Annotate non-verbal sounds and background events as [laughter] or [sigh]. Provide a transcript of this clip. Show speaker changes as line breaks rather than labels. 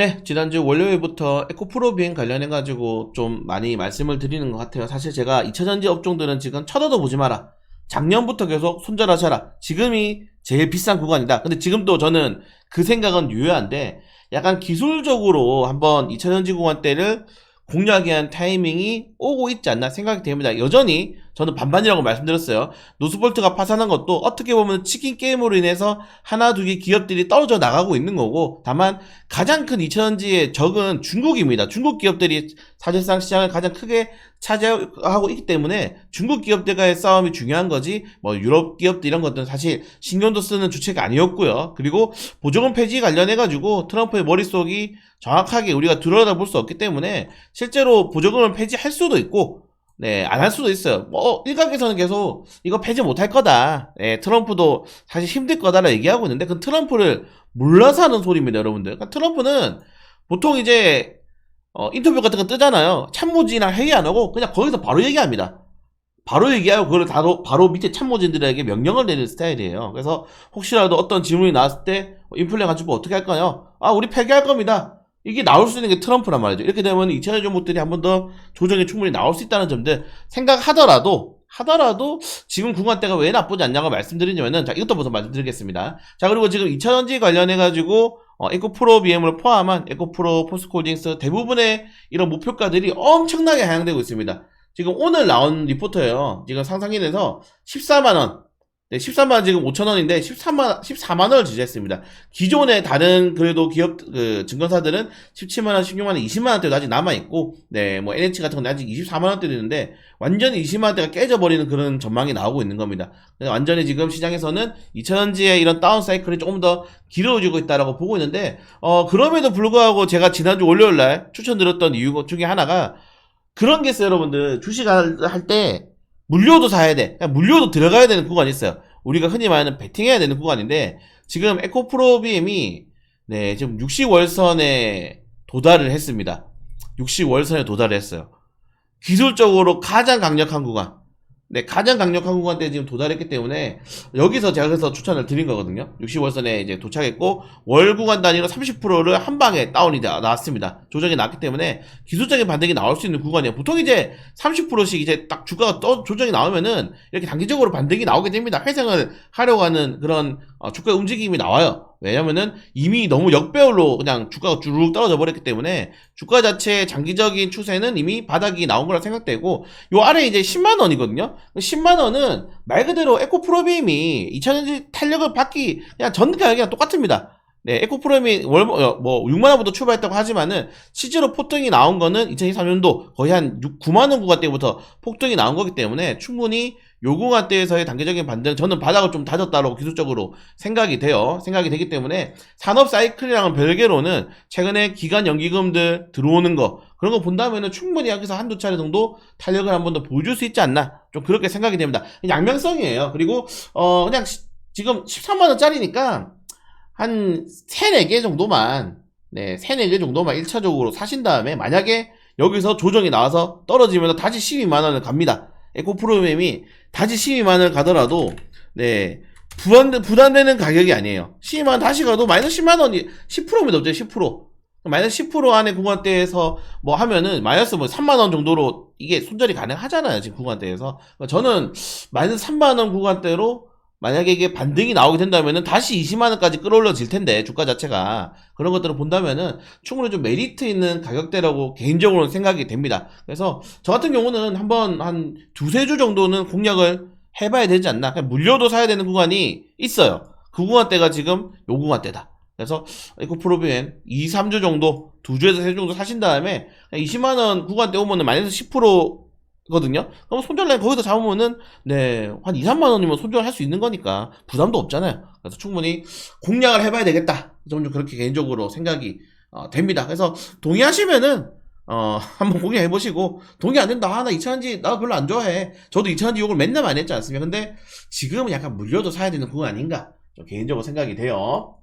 네, 지난주 월요일부터 에코프로 비행 관련해가지고 좀 많이 말씀을 드리는 것 같아요. 사실 제가 2차전지 업종들은 지금 쳐다도 보지 마라. 작년부터 계속 손절하셔라. 지금이 제일 비싼 구간이다. 근데 지금도 저는 그 생각은 유효한데 약간 기술적으로 한번 2차전지 구간대를 공략하기 위한 타이밍이 오고 있지 않나 생각이 됩니다. 여전히 저는 반반이라고 말씀드렸어요. 노스볼트가 파산한 것도 어떻게 보면 치킨 게임으로 인해서 하나 두 개 기업들이 떨어져 나가고 있는 거고 다만 가장 큰 2차전지의 적은 중국입니다. 중국 기업들이 사실상 시장을 가장 크게 차지하고 있기 때문에 중국 기업들과의 싸움이 중요한 거지 뭐 유럽 기업들 이런 것들은 사실 신경도 쓰는 주체가 아니었고요. 그리고 보조금 폐지 관련해 가지고 트럼프의 머릿속이 정확하게 우리가 들여다 볼 수 없기 때문에 실제로 보조금을 폐지할 수도 있고 네, 안 할 수도 있어요. 뭐, 일각에서는 계속 이거 폐지 못할 거다. 네, 트럼프도 사실 힘들 거다라 얘기하고 있는데, 그 트럼프를 몰라서 하는 소리입니다, 여러분들. 그러니까 트럼프는 보통 이제, 어, 인터뷰 같은 거 뜨잖아요. 참모진이랑 회의 안 하고, 그냥 거기서 바로 얘기합니다. 바로 얘기하고, 그걸 바로, 바로 밑에 참모진들에게 명령을 내리는 스타일이에요. 그래서 혹시라도 어떤 질문이 나왔을 때, 어, 인플레 가지고 어떻게 할 거냐? 아, 우리 폐기할 겁니다. 이게 나올 수 있는 게 트럼프란 말이죠. 이렇게 되면 2차전 종목들이 한 번 더 조정이 충분히 나올 수 있다는 점들 생각하더라도 하더라도 지금 구간대가 왜 나쁘지 않냐고 말씀드리냐면은 자 이것도 먼저 말씀드리겠습니다. 자 그리고 지금 2차전지 관련해 가지고 어, 에코프로 BM을 포함한 에코프로 포스코홀딩스 대부분의 이런 목표가들이 엄청나게 하향되고 있습니다. 지금 오늘 나온 리포터예요. 지금 상상인에서 14만 원 네, 13만 지금 5천 원인데 13만 14만 원을 지지했습니다. 기존의 다른 그래도 기업 그 증권사들은 17만 원, 16만 원, 20만 원대도 아직 남아 있고, 네, 뭐 NH 같은 건 아직 24만 원대도 있는데 완전히 20만 원대가 깨져 버리는 그런 전망이 나오고 있는 겁니다. 완전히 지금 시장에서는 2차전지의 이런 다운 사이클이 조금 더 길어지고 있다라고 보고 있는데, 어 그럼에도 불구하고 제가 지난주 월요일 날 추천드렸던 이유 중에 하나가 그런 게 있어요, 여러분들. 주식 할 때 물료도 사야 돼. 그러니까 물료도 들어가야 되는 구간이 있어요. 우리가 흔히 말하는 베팅해야 되는 구간인데 지금 에코프로비엠이 네 지금 60월선에 도달을 했습니다. 60월선에 도달을 했어요. 기술적으로 가장 강력한 구간. 네, 가장 강력한 구간대에 지금 도달했기 때문에 여기서 제가 그래서 추천을 드린 거거든요. 60월선에 이제 도착했고 월 구간 단위로 30%를 한 방에 다운이 나- 나왔습니다. 조정이 났기 때문에 기술적인 반등이 나올 수 있는 구간이에요. 보통 이제 30%씩 이제 딱 주가가 떠 조정이 나오면은 이렇게 단기적으로 반등이 나오게 됩니다. 회생을 하려고 하는 그런 어, 주가의 움직임이 나와요. 왜냐면은 이미 너무 역배열로 그냥 주가가 쭉 떨어져 버렸기 때문에 주가 자체의 장기적인 추세는 이미 바닥이 나온 거라 생각되고 요 아래 이제 10만 원이거든요. 10만 원은 말 그대로 에코프로비엠이 2차전지 탄력을 받기 그냥 전 가격이랑 똑같습니다. 네, 에코프로비엠이 월, 어, 뭐, 6만원부터 출발했다고 하지만은, 실제로 폭등이 나온 거는 2023년도 거의 한 6, 9만원 구간대부터 폭등이 나온 거기 때문에 충분히 요 구간대에서의 단계적인 반등, 저는 바닥을 좀 다졌다고 기술적으로 생각이 돼요. 생각이 되기 때문에, 산업 사이클이랑은 별개로는 최근에 기간 연기금들 들어오는 거, 그런 거 본다면은 충분히 여기서 한두 차례 정도 탄력을 한 번 더 보여줄 수 있지 않나. 좀 그렇게 생각이 됩니다. 양면성이에요. 그리고, 어, 그냥 시- 지금 13만 원짜리니까 한 3, 4개 정도만, 네, 3, 4개 정도만 1차적으로 사신 다음에 만약에 여기서 조정이 나와서 떨어지면 다시 12만원을 갑니다. 에코 프로그램이 다시 12만원을 가더라도, 네, 부담, 부담되는 가격이 아니에요. 12만원 다시 가도 마이너스 10만원이 10%입니다. 어째 10%. 마이너스 10% 안에 구간대에서 뭐 하면은 마이너스 뭐 3만원 정도로 이게 손절이 가능하잖아요. 지금 구간대에서. 그러니까 저는 마이너스 3만원 구간대로 만약에 이게 반등이 나오게 된다면은 다시 20만 원까지 끌어올려질 텐데, 주가 자체가. 그런 것들을 본다면은 충분히 좀 메리트 있는 가격대라고 개인적으로는 생각이 됩니다. 그래서 저 같은 경우는 한번 한 두세 주 정도는 공략을 해봐야 되지 않나. 그냥 물려도 사야 되는 구간이 있어요. 그 구간대가 지금 요 구간대다. 그래서 에코프로비엔 2, 3주 정도, 2주에서 3주 정도 사신 다음에 20만원 구간대 오면은 마이너스 10% 거든요? 그럼 손절 라인 거기서 잡으면은, 네, 한 2, 3만 원이면 손절할 수 있는 거니까 부담도 없잖아요. 그래서 충분히 공략을 해봐야 되겠다. 좀, 좀 그렇게 개인적으로 생각이 어, 됩니다. 그래서 동의하시면은, 어, [laughs] 한번 공략해 보시고, 동의 안 된다. 아, 나 2차전지, 나 별로 안 좋아해. 저도 2차전지 욕을 맨날 많이 했지 않습니까? 근데 지금은 약간 물려도 사야 되는 구간 아닌가? 좀 개인적으로 생각이 돼요.